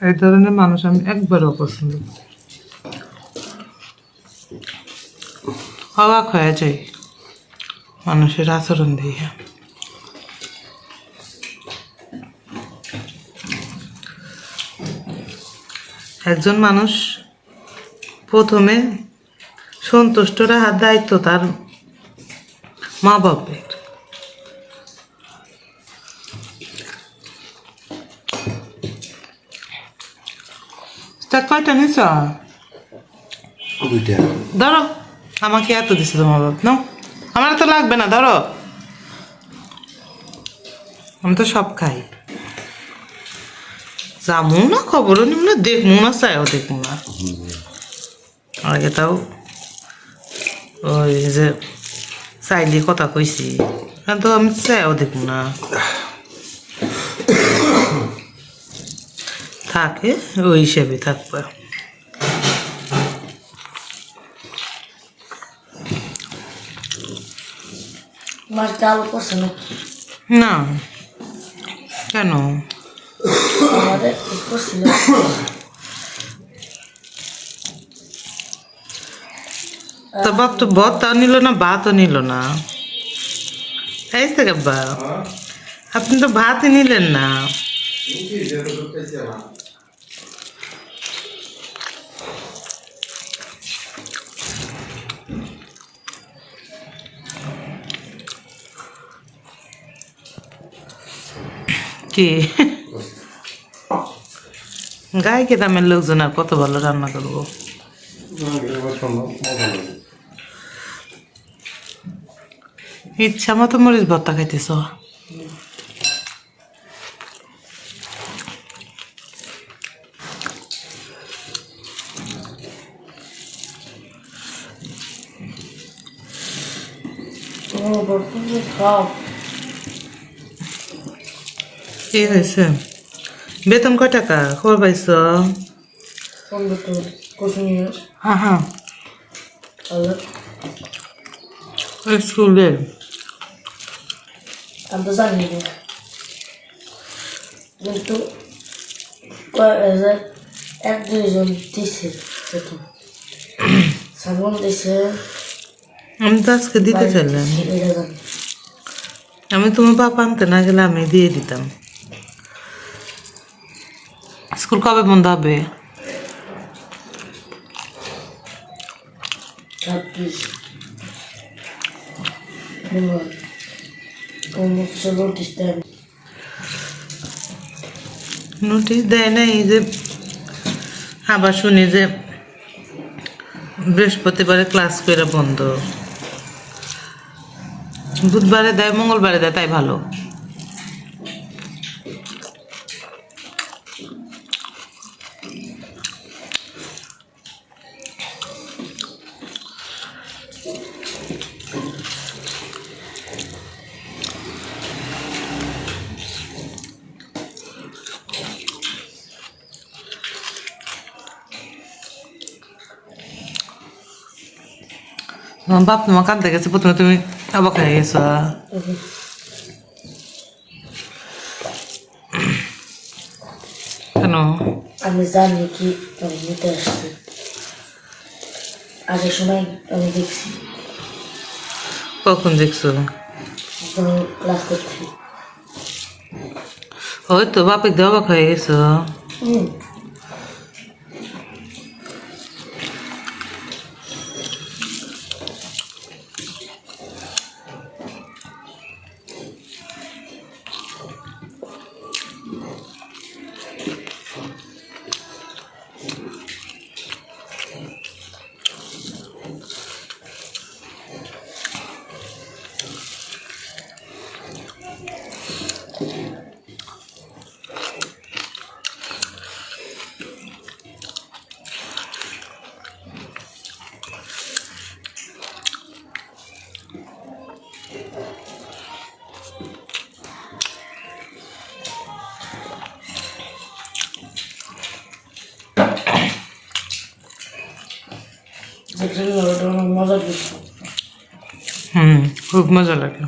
এই ধরনের মানুষ আমি একবারও পছন্দ অবাক হয়ে যাই মানুষের আচরণ দিয়ে একজন মানুষ প্রথমে সন্তুষ্ট রাখার দায়িত্ব তার মা বাপের তা কয়টা নিছ? ধরো আমাকে এত দিছে তোমার বাপ নাও। আমার তো লাগবে না ধরো। আমি তো সব খাই। যাব না খবরও নিব না দেখব না চাইও দেখব না। আগে তাও ওই যে চাইলে কথা কইছি। তো আমি চাইও দেখব না। থাকে ওই হিসেবে থাকবে। না? কেন? বাপ তো ভত্তাও নিল না ভাতও নিল না? এই থেকে আপনি তো ভাতই নিলেন না। কি? গায়ে লোকজন আর কত ভালো রান্না করব? ইচ্ছা মতো মরিচ ভর্তা খাইতেছ? বর্তমান খাও কি হয়েছে? বেতন কয় টাকা? খবর পাইছ? হ্যাঁ হ্যাঁ। স্কুলে। আমি তো জানি না। কিন্তু এক দুইজন দিছে সাবন দিছে। আমি তো আজকে দিতে চাইলাম। আমি তোমার বাবা আনতে না গেলে আমি দিয়ে দিতাম। স্কুল কবে বন্ধ হবে। নোটিশ দেয় না এই যে আবার শুনি যে বৃহস্পতিবারে ক্লাস করে বন্ধ বুধবারে দেয় মঙ্গলবারে দেয় তাই ভালো বাপ তোমার কাঁদতে গেছে প্রথমে তুমি অবাক হয়ে গেছো। কেন? আমি জানি কি আমি নিতে আসছি। আগের সময় আমি দেখছি। কখন দেখছ? ক্লাস করছি ওই তো বাপের দিয়ে অবাক হয়ে গেছো। হুম। खूप मजा लागला.